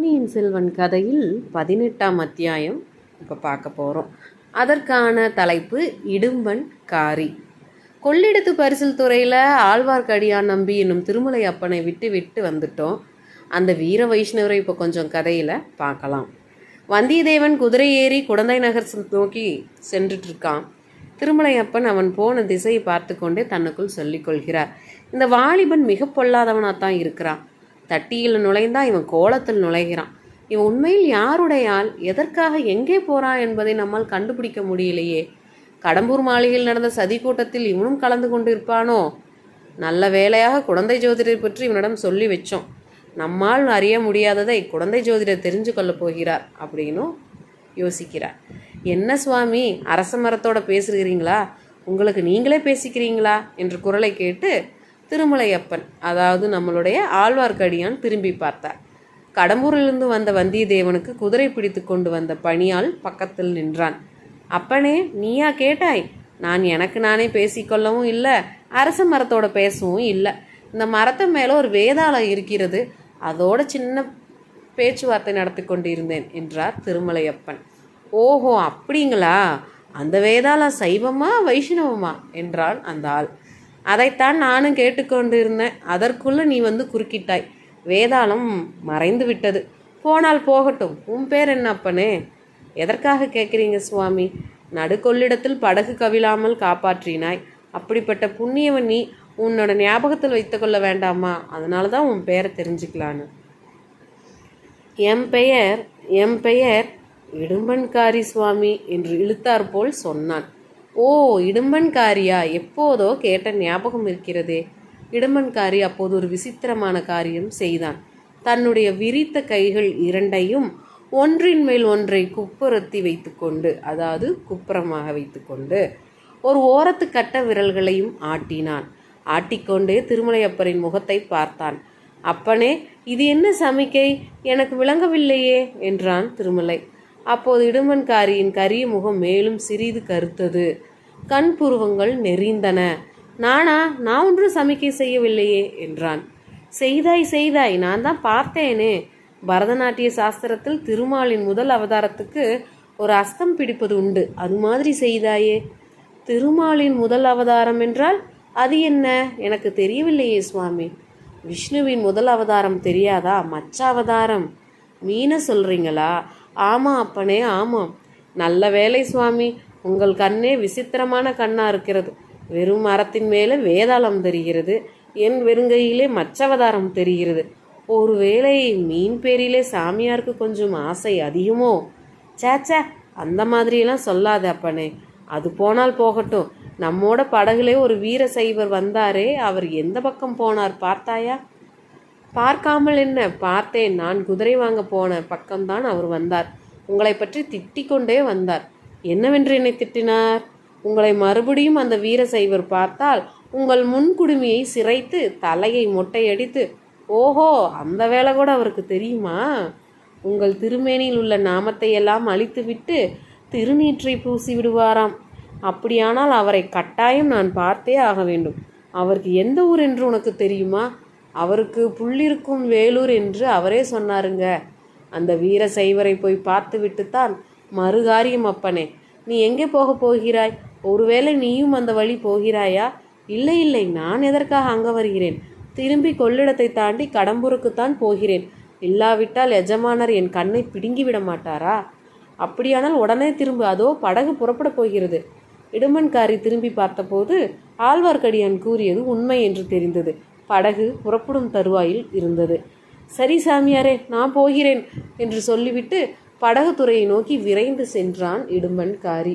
பொன்னியின் செல்வன் கதையில் பதினெட்டாம் அத்தியாயம் இப்போ பார்க்க போகிறோம் அதற்கான தலைப்பு இடும்பன் காரி. கொள்ளிடத்து பரிசில் துறையில் ஆழ்வார்க்கடியான் நம்பி என்னும் திருமலை அப்பனை விட்டு விட்டு வந்துட்டோம். அந்த வீர வைஷ்ணவரை இப்போ கொஞ்சம் கதையில் பார்க்கலாம். வந்தியத்தேவன் குதிரை ஏறி குடந்தை நகர் நோக்கி சென்றுட்ருக்கான் திருமலை அப்பன் அவன் போன திசையை பார்த்து கொண்டே தன்னுக்குள் சொல்லிக் கொள்கிறார். இந்த வாலிபன் மிக பொல்லாதவனாக தான் இருக்கிறான். தட்டியில் நுழைந்தா இவன் கோலத்தில் நுழைகிறான். இவன் உண்மையில் யாருடைய ஆள்? எதற்காக எங்கே போறான் என்பதை நம்மால் கண்டுபிடிக்க முடியலையே. கடம்பூர் மாளிகையில் நடந்த சதி கூட்டத்தில் இவனும் கலந்து கொண்டு இருப்பானோ நல்ல வேலையாக குழந்தை ஜோதிடரை பற்றி இவனிடம் சொல்லி வச்சோம். நம்மால் அறிய முடியாததை குழந்தை ஜோதிடர் தெரிஞ்சு கொள்ளப் போகிறார் அப்படின்னும் யோசிக்கிறார். என்ன சுவாமி அரச மரத்தோட பேசுகிறீங்களா? உங்களுக்கு நீங்களே பேசிக்கிறீங்களா? என்று குரலை கேட்டு திருமலையப்பன் அதாவது நம்மளுடைய ஆழ்வார்க்கடியான் திரும்பி பார்த்தார். கடம்பூரிலிருந்து வந்த வந்தியத்தேவனுக்கு குதிரை பிடித்து கொண்டு வந்த பணியால் பக்கத்தில் நின்றான். அப்பனே நீயா கேட்டாய்? நான் எனக்கு நானே பேசிக்கொள்ளவும் இல்லை அரச மரத்தோட பேசவும் இல்லை. இந்த மரத்து மேலே ஒரு வேதாளம் இருக்கிறது அதோட சின்ன பேச்சுவார்த்தை நடத்தி கொண்டிருந்தேன் என்றார் திருமலையப்பன். ஓஹோ அப்படிங்களா? அந்த வேதாளம் சைவமா வைஷ்ணவமா? என்றான் அந்த ஆள். அதைத்தான் நானும் கேட்டுக்கொண்டு இருந்தேன் அதற்குள்ள நீ வந்து குறுக்கிட்டாய். வேதாளம் மறைந்து விட்டது. போனால் போகட்டும். உன் பேர் என்ன அப்பனே? எதற்காக கேட்குறீங்க சுவாமி? நடுக்கொள்ளிடத்தில் படகு கவிழாமல் காப்பாற்றினாய். அப்படிப்பட்ட புண்ணியவன் நீ உன்னோட ஞாபகத்தில் வைத்துக்கொள்ள வேண்டாமா? அதனால தான் உன் பெயரை தெரிஞ்சுக்கலான்னு. என் பெயர் என் பெயர் இடும்பன்காரி சுவாமி என்று இழுத்தார் போல் சொன்னான். ஓ இடும்பன்காரியா? எப்போதோ கேட்ட ஞாபகம் இருக்கிறதே. இடும்பன்காரி அப்போது ஒரு விசித்திரமான காரியம் செய்தான். தன்னுடைய விரித்த கைகள் இரண்டையும் ஒன்றின் மேல் ஒன்றை குப்புறத்தி வைத்துக்கொண்டு அதாவது குப்புறமாக வைத்துக்கொண்டு ஒரு ஓரத்து கட்ட விரல்களையும் ஆட்டினான். ஆட்டிக்கொண்டே திருமலையப்பரின் முகத்தை பார்த்தான். அப்பனே இது என்ன சமிக்கை? எனக்கு விளங்கவில்லையே என்றான் திருமலை. அப்போது இடுமன்காரியின் கரிய முகம் மேலும் சிறிது கருத்தது. கண் புருவங்கள் நெறிந்தன. நானா நான் ஒன்றும் சமிக்கை செய்யவில்லையே என்றான். செய்தாய் செய்தாய் நான் தான் பார்த்தேனே. பரதநாட்டிய சாஸ்திரத்தில் திருமாலின் முதல் அவதாரத்துக்கு ஒரு அஸ்தம் பிடிப்பது உண்டு. அது மாதிரி செய்தாயே. திருமாலின் முதல் அவதாரம் என்றால் அது என்ன? எனக்கு தெரியவில்லையே சுவாமி. விஷ்ணுவின் முதல் அவதாரம் தெரியாதா? மச்ச அவதாரம் மீன சொல்றீங்களா? ஆமாம் அப்பனே ஆமாம் நல்ல வேலை சுவாமி உங்கள் கண்ணே விசித்திரமான கண்ணாக இருக்கிறது. வெறும் மரத்தின் மேலே வேதாளம் தெரிகிறது என் வெறுங்கையிலே மச்சவதாரம் தெரிகிறது. ஒருவேளை மீன் பேரிலே சாமியாருக்கு கொஞ்சம் ஆசை அதிகமோ? சேச்சே அந்த மாதிரியெல்லாம் சொல்லாத அப்பனே. அது போனால் போகட்டும். நம்மோட படகுலே ஒரு வீர சைவர் வந்தாரே அவர் எந்த பக்கம் போனார் பார்த்தாயா? பார்க்காமல் என்ன? பார்த்தேன். நான் குதிரை வாங்க போன பக்கம்தான் அவர் வந்தார். உங்களை பற்றி திட்டிக் கொண்டே வந்தார். என்னவென்று என்னை திட்டினார்? உங்களை மறுபடியும் அந்த வீர சைவர் பார்த்தால் உங்கள் முன்குடுமியை சிரைத்து தலையை மொட்டையடித்து ஓஹோ அந்த வேலை கூட அவருக்கு தெரியுமா? உங்கள் திருமேனியில் உள்ள நாமத்தை எல்லாம் அழித்துவிட்டு திருநீற்றை பூசி விடுவாராம். அப்படியானால் அவரை கட்டாயம் நான் பார்த்தே ஆக வேண்டும். அவருக்கு எந்த ஊர் என்று உனக்கு தெரியுமா? அவருக்கு புள்ளிருக்கும் வேலூர் என்று அவரே சொன்னாருங்க. அந்த வீர சைவரை போய் பார்த்து விட்டுத்தான் மறுகாரியம் அப்பனே. நீ எங்கே போக போகிறாய்? ஒருவேளை நீயும் அந்த வழி போகிறாயா? இல்லை இல்லை நான் எதற்காக அங்கே வருகிறேன்? திரும்பி கொள்ளிடத்தை தாண்டி கடம்பூருக்குத்தான் போகிறேன். இல்லாவிட்டால் எஜமானர் என் கண்ணை பிடுங்கி விட மாட்டாரா? அப்படியானால் உடனே திரும்ப அதோ படகு புறப்பட போகிறது. இடுமன்காரி திரும்பி பார்த்தபோது ஆழ்வார்க்கடியான் கூறியது உண்மை என்று தெரிந்தது. படகு புறப்படும் தருவாயில் இருந்தது. சரி சாமியாரே நான் போகிறேன் என்று சொல்லிவிட்டு படகுத்துறையை நோக்கி விரைந்து சென்றான் இடும்பன்காரி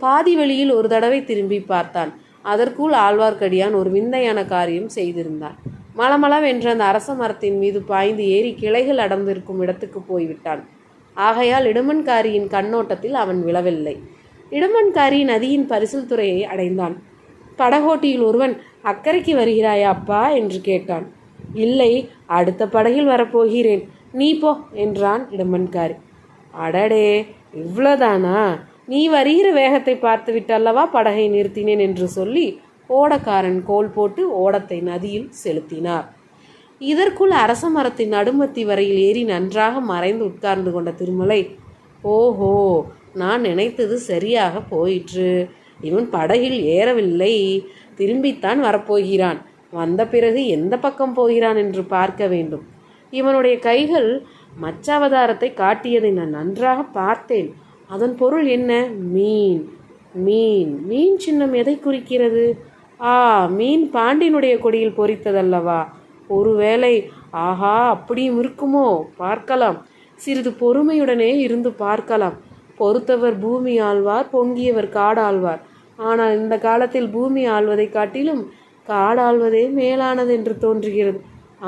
பாதி வழியில் ஒரு தடவை திரும்பி பார்த்தான். அதற்குள் ஆழ்வார்க்கடியான் ஒரு விந்தையான காரியம் செய்திருந்தான். மலமளவென்ற அந்த அரச மரத்தின் மீது பாய்ந்து ஏறி கிளைகள் அடர்ந்திருக்கும் இடத்துக்கு போய்விட்டான். ஆகையால் இடுமன்காரியின் கண்ணோட்டத்தில் அவன் விழவில்லை. இடுமன்காரி நதியின் பரிசில் துறையை அடைந்தான். படகோட்டியில் ஒருவன் அக்கறைக்கு வருகிறாயா அப்பா? என்று கேட்டான். இல்லை அடுத்த படகில் வரப்போகிறேன். நீ போ என்றான் இடம்பன்காரி அடடே இவ்வளோதானா நீ வருகிற வேகத்தை பார்த்து விட்டல்லவா படகை நிறுத்தினேன் என்று சொல்லி ஓடக்காரன் கோல் போட்டு ஓடத்தை நதியில் செலுத்தினார். இதற்குள் அரச மரத்தின் நடுமத்தி வரையில் ஏறி நன்றாக மறைந்து உட்கார்ந்து கொண்ட திருமலை ஓஹோ நான் நினைத்தது சரியாக போயிற்று. இவன் படகில் ஏறவில்லை. திரும்பித்தான் வரப்போகிறான். வந்த பிறகு எந்த பக்கம் போகிறான் என்று பார்க்க வேண்டும். இவனுடைய கைகள் மச்ச அவதாரத்தை காட்டியதை நான் நன்றாக பார்த்தேன். அதன் பொருள் என்ன? மீன். மீன். மீன் சின்னம் எதை குறிக்கிறது? ஆ மீன் பாண்டியனுடைய கொடியில் பொறித்ததல்லவா? ஒருவேளை ஆஹா அப்படியும் இருக்குமோ? பார்க்கலாம். சிறிது பொறுமையுடனே இருந்து பார்க்கலாம். பொறுத்தவர் பூமி ஆழ்வார் பொங்கியவர் காடாழ்வார். ஆனால் இந்த காலத்தில் பூமி ஆள்வதை காட்டிலும் காடாள்வதே மேலானது என்று தோன்றுகிறது.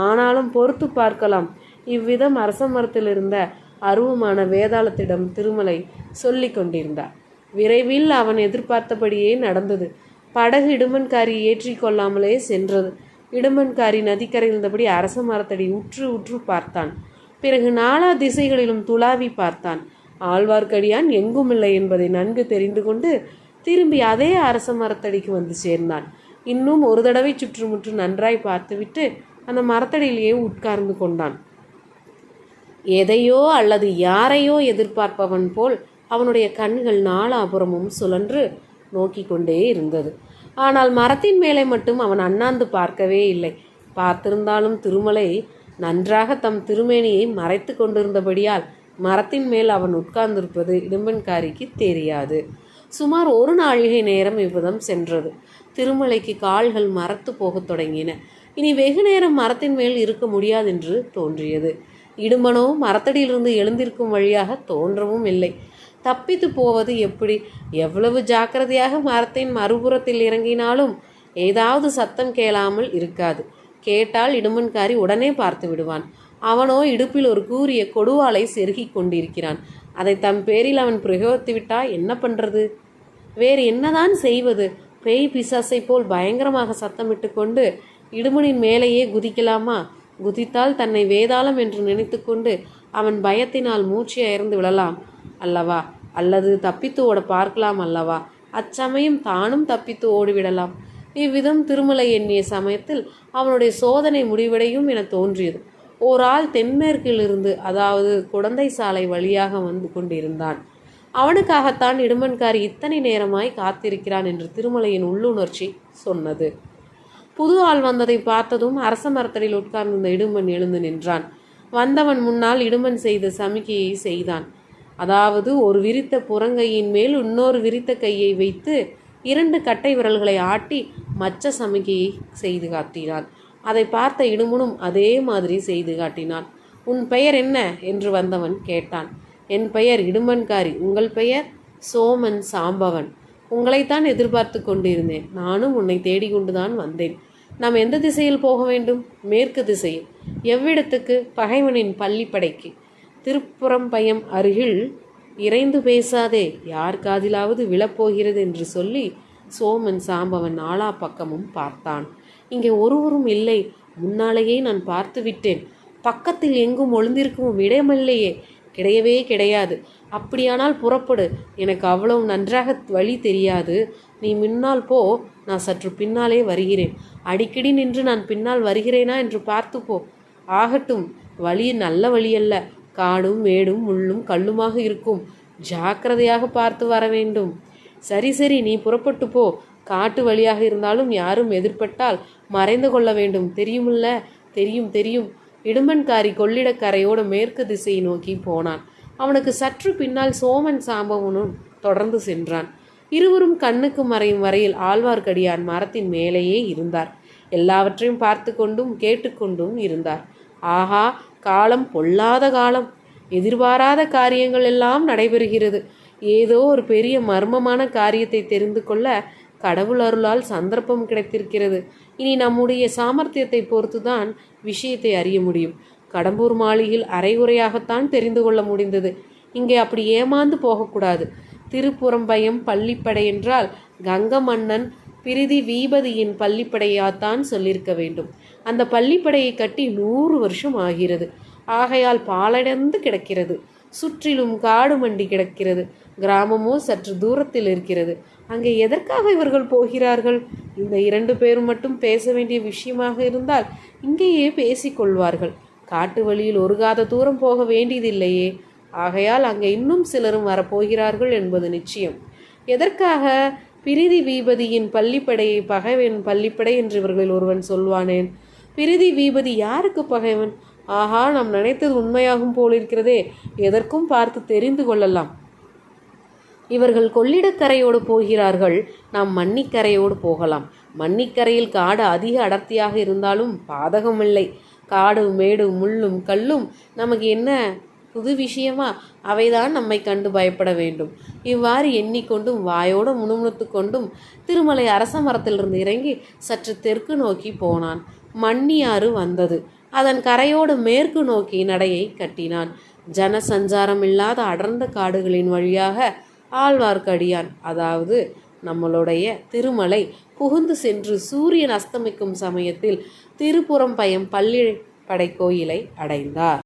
ஆனாலும் பொறுத்து பார்க்கலாம். இவ்விதம் அரச மரத்தில் இருந்த அருவமான வேதாளத்திடம் திருமலை சொல்லி கொண்டிருந்தார். விரைவில் அவன் எதிர்பார்த்தபடியே நடந்தது. படகு இடுமன்காரி ஏற்றி கொள்ளாமலே சென்றது. இடுமன்காரி நதிக்கரை இருந்தபடி அரச மரத்தடி உற்று உற்று பார்த்தான். பிறகு நாலா திசைகளிலும் துளாவி பார்த்தான். ஆழ்வார்க்கடியான் எங்குமில்லை என்பதை நன்கு தெரிந்து கொண்டு திரும்பி அதே அரச மரத்தடிக்கு வந்து சேர்ந்தான். இன்னும் ஒரு தடவை சுற்றுமுற்று நன்றாய் பார்த்துவிட்டு அந்த மரத்தடியிலேயே உட்கார்ந்து கொண்டான். எதையோ அல்லது யாரையோ எதிர்பார்ப்பவன் போல் அவனுடைய கண்கள் நாலாபுறமும் சுழன்று நோக்கி கொண்டே இருந்தது. ஆனால் மரத்தின் மேலே மட்டும் அவன் அண்ணாந்து பார்க்கவே இல்லை. பார்த்திருந்தாலும் திருமலை நன்றாக தம் திருமேனியை மறைத்து கொண்டிருந்தபடியால் மரத்தின் மேல் அவன் உட்கார்ந்திருப்பது இடும்பன்காரிக்கு தெரியாது. சுமார் ஒரு நாழிகை நேரம் இவ்விதம் சென்றது. திருமலைக்கு கால்கள் மரத்து போகத் தொடங்கின. இனி வெகு நேரம் மரத்தின் மேல் இருக்க முடியாதென்று தோன்றியது. இடுமனோ மரத்தடியிலிருந்து எழுந்திருக்கும் வழியாக தோன்றவும் இல்லை. தப்பித்து போவது எப்படி? எவ்வளவு ஜாக்கிரதையாக மரத்தின் மறுபுறத்தில் இறங்கினாலும் ஏதாவது சத்தம் கேளாமல் இருக்காது. கேட்டால் இடுமன்காரி உடனே பார்த்து விடுவான். அவனோ இடுப்பில் ஒரு கூறிய கொடுவாளை செருகிக் கொண்டிருக்கிறான். அதை தம் பேரில் அவன் பிரயோகித்து விட்டா என்ன பண்றது? வேறு என்னதான் செய்வது? பேய் பிசாசை போல் பயங்கரமாக சத்தமிட்டு கொண்டு இடுமனின் மேலேயே குதிக்கலாமா? குதித்தால் தன்னை வேதாளம் என்று நினைத்துக்கொண்டு அவன் பயத்தினால் மூச்சு அயர்ந்து விழலாம். அல்லவா? அல்லது தப்பித்து ஓட பார்க்கலாம் அல்லவா? அச்சமயம் தானும் தப்பித்து ஓடிவிடலாம். இவ்விதம் திருமலை எண்ணிய சமயத்தில் அவனுடைய சோதனை முடிவடையும் என தோன்றியது. ஓர் ஆள் தென்மேற்கிலிருந்து அதாவது குடந்தை சாலை வழியாக வந்து கொண்டிருந்தான். அவனுக்காகத்தான் இடுமன்காரி இத்தனை நேரமாய் காத்திருக்கிறான் என்று திருமலையின் உள்ளுணர்ச்சி சொன்னது. புது ஆள் வந்ததை பார்த்ததும் அரச மரத்தடியில் உட்கார்ந்திருந்த இடுமன் எழுந்து நின்றான். வந்தவன் முன்னால் இடுமன் செய்த சமிக்கையை செய்தான். அதாவது ஒரு விரித்த புறங்கையின் மேல் இன்னொரு விரித்த கையை வைத்து இரண்டு கட்டை விரல்களை ஆட்டி மச்ச சமிக்கையை செய்து காட்டினான். அதை பார்த்த இடுமனும் அதே மாதிரி செய்து காட்டினான். உன் பெயர் என்ன? என்று வந்தவன் கேட்டான். என் பெயர் இடுமன்காரி உங்கள் பெயர் சோமன் சாம்பவன். உங்களைத்தான் எதிர்பார்த்து கொண்டிருந்தேன். நானும் உன்னை தேடிக்கொண்டுதான் வந்தேன். நாம் எந்த திசையில் போக வேண்டும்? மேற்கு திசையில். எவ்விடத்துக்கு? பகைவனின் பள்ளிப்படைக்கு. திருப்புறம் பயம் அருகில் இறைந்து பேசாதே யார் காதிலாவது விழப்போகிறது என்று சொல்லி சோமன் சாம்பவன் நாலா பக்கமும் பார்த்தான். இங்கே ஒருவரும் இல்லை. முன்னாலேயே நான் பார்த்து விட்டேன் பக்கத்தில் எங்கும் ஒளிந்திருக்கும் இடமில்லையே கிடையவே கிடையாது. அப்படியானால் புறப்படு. எனக்கு அவ்வளவு நன்றாக வழி தெரியாது. நீ முன்னால் போ. நான் சற்று பின்னாலே வருகிறேன். அடிக்கடி நின்று நான் பின்னால் வருகிறேனா என்று பார்த்து போ. ஆகட்டும். வழி நல்ல வழியல்ல. காடும் மேடும் முள்ளும் கல்லுமாக இருக்கும். ஜாக்கிரதையாக பார்த்து வர வேண்டும். சரி சரி. நீ புறப்பட்டு போ. காட்டு வழியாக இருந்தாலும் யாரும் எதிர்பட்டால் மறைந்து கொள்ள வேண்டும். தெரியுமில்ல? தெரியும் தெரியும். இடும்பன்காரி கொள்ளிடக்கரையோடு மேற்கு திசையை நோக்கி போனான். அவனுக்கு சற்று பின்னால் சோமன் சாம்பவனும் தொடர்ந்து சென்றான். இருவரும் கண்ணுக்கு மறையும் வரையில் ஆழ்வார்க்கடியான் மரத்தின் மேலேயே இருந்தார். எல்லாவற்றையும் பார்த்து கொண்டும் கேட்டுக்கொண்டும் இருந்தார். ஆஹா காலம் பொல்லாத காலம். எதிர்பாராத காரியங்கள் எல்லாம் நடைபெறுகிறது. ஏதோ ஒரு பெரிய மர்மமான காரியத்தை தெரிந்து கொள்ள கடவுள் அருளால் சந்தர்ப்பம் கிடைத்திருக்கிறது. இனி நம்முடைய சாமர்த்தியத்தை பொறுத்துதான் விஷயத்தை அறிய முடியும். கடம்பூர் மாளிகையில் அரைகுறையாகத்தான் தெரிந்து கொள்ள முடிந்தது. இங்கே அப்படி ஏமாந்து போகக்கூடாது. திருப்புறம்பயம் பள்ளிப்படை என்றால் கங்க மன்னன் பிரிதி வீபதியின் பள்ளிப்படையாத்தான் சொல்லியிருக்க வேண்டும். அந்த பள்ளிப்படையை கட்டி நூறு வருஷம் ஆகிறது. ஆகையால் பாலடைந்து கிடக்கிறது. சுற்றிலும் காடு மண்டி கிடக்கிறது. கிராமமோ சற்று தூரத்தில் இருக்கிறது. அங்கே எதற்காக இவர்கள் போகிறார்கள்? இந்த இரண்டு பேரும் மட்டும் பேச வேண்டிய விஷயமாக இருந்தால் இங்கேயே பேசிக்கொள்வார்கள் காட்டு வழியில் ஒரு காத தூரம் போக வேண்டியதில்லையே. ஆகையால் அங்கே இன்னும் சிலரும் வரப்போகிறார்கள் என்பது நிச்சயம். எதற்காக? பிரிதி வீபதியின் பள்ளிப்படையை பகைவன் பள்ளிப்படை என்று இவர்களில் ஒருவன் சொல்வானேன். பிரிதி வீபதி யாருக்கு பகைவன்? ஆஹா நாம் நினைத்தது உண்மையாகும் போலிருக்கிறதே எதற்கும் பார்த்து தெரிந்து கொள்ளலாம். இவர்கள் கொள்ளிடக்கரையோடு போகிறார்கள். நாம் மன்னிக்கரையோடு போகலாம். மன்னிக்கரையில் காடு அதிக அடர்த்தியாக இருந்தாலும் பாதகமில்லை. காடு மேடு முள்ளும் கல்லும் நமக்கு என்ன புது விஷயமா? அவைதான் நம்மை கண்டு பயப்பட வேண்டும். இவ்வாறு எண்ணிக்கொண்டும் வாயோடு முணுமுணுத்து கொண்டும் திருமலை அரச மரத்திலிருந்து இறங்கி சற்று தெற்கு நோக்கி போனான். மன்னியாறு வந்தது. அதன் கரையோடு மேற்கு நோக்கி நடையை கட்டினான். ஜன சஞ்சாரம் இல்லாத அடர்ந்த காடுகளின் வழியாக ஆழ்வார்க்கடியான் அதாவது நம்மளுடைய திருமலை புகுந்து சென்று சூரியன் அஸ்தமிக்கும் சமயத்தில் திருப்புறம் பயம் பள்ளிப்படை கோயிலை அடைந்தார்.